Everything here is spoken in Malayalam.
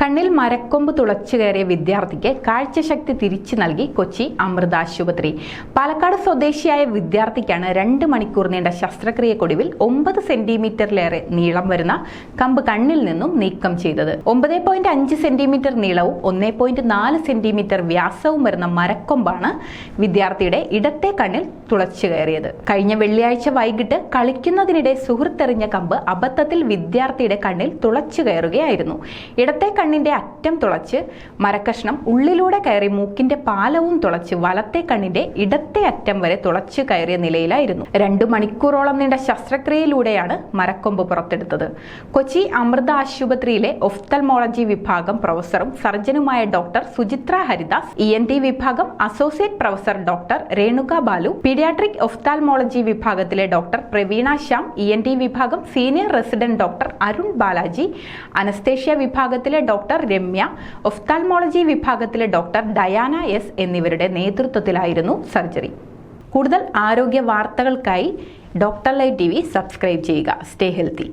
കണ്ണിൽ മരക്കൊമ്പ് തുളച്ചു കയറിയ വിദ്യാർത്ഥിക്ക് കാഴ്ചശക്തി തിരിച്ചു നൽകി കൊച്ചി അമൃത ആശുപത്രി പാലക്കാട് സ്വദേശിയായ വിദ്യാർത്ഥിക്കാണ് രണ്ട് മണിക്കൂർ നീണ്ട ശസ്ത്രക്രിയക്കൊടുവിൽ ഒമ്പത് സെന്റിമീറ്ററിലേറെ നീളം വരുന്ന കമ്പ് കണ്ണിൽ നിന്നും നീക്കം ചെയ്തത്. ഒമ്പത് പോയിന്റ് അഞ്ച് സെന്റിമീറ്റർ നീളവും ഒന്നേ പോയിന്റ് നാല് സെന്റിമീറ്റർ വ്യാസവും വരുന്ന മരക്കൊമ്പാണ് വിദ്യാർത്ഥിയുടെ ഇടത്തെ കണ്ണിൽ തുളച്ചു കയറിയത്. കഴിഞ്ഞ വെള്ളിയാഴ്ച വൈകിട്ട് കളിക്കുന്നതിനിടെ സുഹൃത്തെറിഞ്ഞ കമ്പ് അബദ്ധത്തിൽ വിദ്യാർത്ഥിയുടെ കണ്ണിൽ തുളച്ചു കയറുകയായിരുന്നു. ഇടത്തെ കണ്ണിന്റെ അറ്റം തുളച്ച് മരക്കഷ്ണം ഉള്ളിലൂടെ കയറി മൂക്കിന്റെ പാലവും തുളച്ച് വലത്തെ കണ്ണിന്റെ ഇടത്തെ അറ്റം വരെ തുളച്ച് കയറിയ നിലയിലായിരുന്നു. രണ്ടു മണിക്കൂറോളം നീണ്ട ശസ്ത്രക്രിയയിലൂടെയാണ് മരക്കൊമ്പ് പുറത്തെടുത്തത്. കൊച്ചി അമൃത ആശുപത്രിയിലെ ഒഫ്തൽമോളജി വിഭാഗം പ്രൊഫസറും സർജനുമായ doctor Suchitra Haridas E N T വിഭാഗം associate professor doctor Renuka Balu paediatric ophthalmology വിഭാഗത്തിലെ doctor Praveena Shyam E N T വിഭാഗം senior resident doctor Arun Balaji anaesthesia വിഭാഗത്തിലെ ഡോക്ടർ രമ്യ ഒഫ്താൽമോളജി വിഭാഗത്തിലെ ഡോക്ടർ ഡയാന എസ് എന്നിവരുടെ നേതൃത്വത്തിലായിരുന്നു സർജറി. കൂടുതൽ ആരോഗ്യ വാർത്തകൾക്കായി doctor live T V subscribe ചെയ്യുക. Stay healthy.